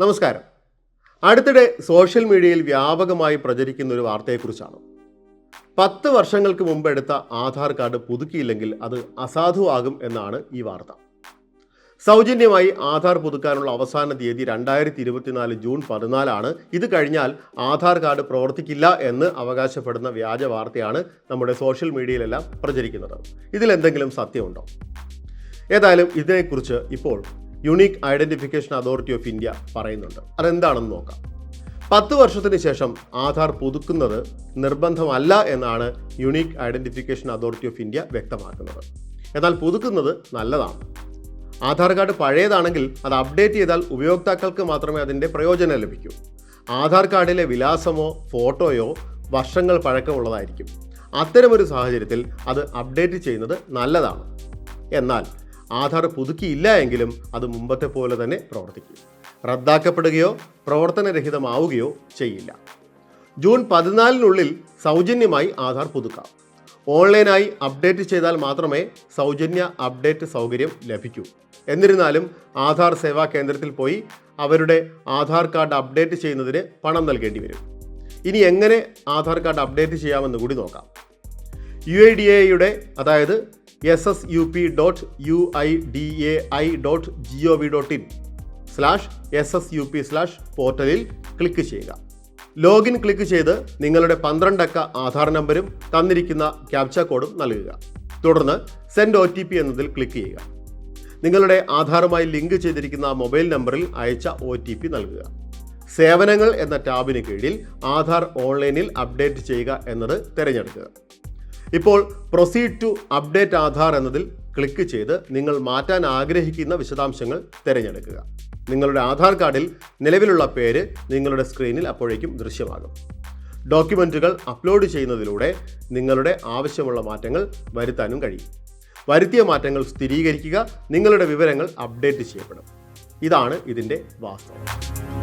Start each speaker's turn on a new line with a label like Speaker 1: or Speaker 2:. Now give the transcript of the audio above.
Speaker 1: നമസ്കാരം. അടുത്തിടെ സോഷ്യൽ മീഡിയയിൽ വ്യാപകമായി പ്രചരിക്കുന്ന ഒരു വാർത്തയെക്കുറിച്ചാണ്. പത്ത് വർഷങ്ങൾക്ക് മുമ്പ് എടുത്ത ആധാർ കാർഡ് പുതുക്കിയില്ലെങ്കിൽ അത് അസാധുവാകും എന്നാണ് ഈ വാർത്ത. സൗജന്യമായി ആധാർ പുതുക്കാനുള്ള അവസാന തീയതി രണ്ടായിരത്തി ഇരുപത്തിനാല് ജൂൺ പതിനാലാണ്. ഇത് കഴിഞ്ഞാൽ ആധാർ കാർഡ് പ്രവർത്തിക്കില്ല എന്ന് അവകാശപ്പെടുന്ന വ്യാജ വാർത്തയാണ് നമ്മുടെ സോഷ്യൽ മീഡിയയിലെല്ലാം പ്രചരിക്കുന്നത്. ഇതിലെന്തെങ്കിലും സത്യമുണ്ടോ? ഏതായാലും ഇതിനെക്കുറിച്ച് ഇപ്പോൾ unique identification authority of India പറയുന്നുണ്ട്. അതെന്താണെന്ന് നോക്കാം. പത്ത് വർഷത്തിന് ശേഷം ആധാർ പുതുക്കുന്നത് നിർബന്ധമല്ല എന്നാണ് unique identification authority of India വ്യക്തമാക്കുന്നത്. എന്നാൽ പുതുക്കുന്നത് നല്ലതാണ്. ആധാർ കാർഡ് പഴയതാണെങ്കിൽ അത് അപ്ഡേറ്റ് ചെയ്താൽ ഉപയോക്താക്കൾക്ക് മാത്രമേ അതിന്റെ പ്രയോജനം ലഭിക്കൂ. ആധാർ കാർഡിലെ വിലാസമോ ഫോട്ടോയോ വർഷങ്ങൾ പഴക്കമുള്ളതായിരിക്കും. അത്തരമൊരു സാഹചര്യത്തിൽ അത് അപ്ഡേറ്റ് ചെയ്യുന്നത് നല്ലതാണ്. എന്നാൽ ആധാർ പുതുക്കിയില്ല എങ്കിലും അത് മുമ്പത്തെ പോലെ തന്നെ പ്രവർത്തിക്കും. റദ്ദാക്കപ്പെടുകയോ പ്രവർത്തനരഹിതമാവുകയോ ചെയ്യില്ല. ജൂൺ പതിനാലിനുള്ളിൽ സൗജന്യമായി ആധാർ പുതുക്കാം. ഓൺലൈനായി അപ്ഡേറ്റ് ചെയ്താൽ മാത്രമേ സൗജന്യ അപ്ഡേറ്റ് സൗകര്യം ലഭിക്കൂ. എന്നിരുന്നാലും ആധാർ സേവാ കേന്ദ്രത്തിൽ പോയി അവരുടെ ആധാർ കാർഡ് അപ്ഡേറ്റ് ചെയ്യുന്നതിന് പണം നൽകേണ്ടി വരും. ഇനി എങ്ങനെ ആധാർ കാർഡ് അപ്ഡേറ്റ് ചെയ്യാമെന്ന് കൂടി നോക്കാം. യു ഐ ഡി എയുടെ അതായത് S S U P dot U I D A I dot G O V dot in slash S S U P slash പോർട്ടലിൽ ക്ലിക്ക് ചെയ്യുക. ലോഗിൻ ക്ലിക്ക് ചെയ്ത് നിങ്ങളുടെ പന്ത്രണ്ടക്ക ആധാർ നമ്പരും തന്നിരിക്കുന്ന ക്യാപ്ച കോഡും നൽകുക. തുടർന്ന് സെൻഡ് ഒ ടി പി എന്നതിൽ ക്ലിക്ക് ചെയ്യുക. നിങ്ങളുടെ ആധാറുമായി ലിങ്ക് ചെയ്തിരിക്കുന്ന മൊബൈൽ നമ്പറിൽ അയച്ച ഒ ടി പി നൽകുക. സേവനങ്ങൾ എന്ന ടാബിന് കീഴിൽ ആധാർ ഓൺലൈനിൽ അപ്ഡേറ്റ് ചെയ്യുക എന്നത് തിരഞ്ഞെടുക്കുക. ഇപ്പോൾ പ്രൊസീഡ് ടു അപ്ഡേറ്റ് ആധാർ എന്നതിൽ ക്ലിക്ക് ചെയ്ത് നിങ്ങൾ മാറ്റാൻ ആഗ്രഹിക്കുന്ന വിശദാംശങ്ങൾ തിരഞ്ഞെടുക്കുക. നിങ്ങളുടെ ആധാർ കാർഡിൽ നിലവിലുള്ള പേര് നിങ്ങളുടെ സ്ക്രീനിൽ അപ്പോഴേക്കും ദൃശ്യമാകും. ഡോക്യുമെന്റുകൾ അപ്ലോഡ് ചെയ്യുന്നതിലൂടെ നിങ്ങളുടെ ആവശ്യമുള്ള മാറ്റങ്ങൾ വരുത്താനും കഴിയും. വരുത്തിയ മാറ്റങ്ങൾ സ്ഥിരീകരിക്കുക നിങ്ങളുടെ വിവരങ്ങൾ അപ്ഡേറ്റ് ചെയ്യപ്പെടും. ഇതാണ് ഇതിന്റെ വാസ്തവം.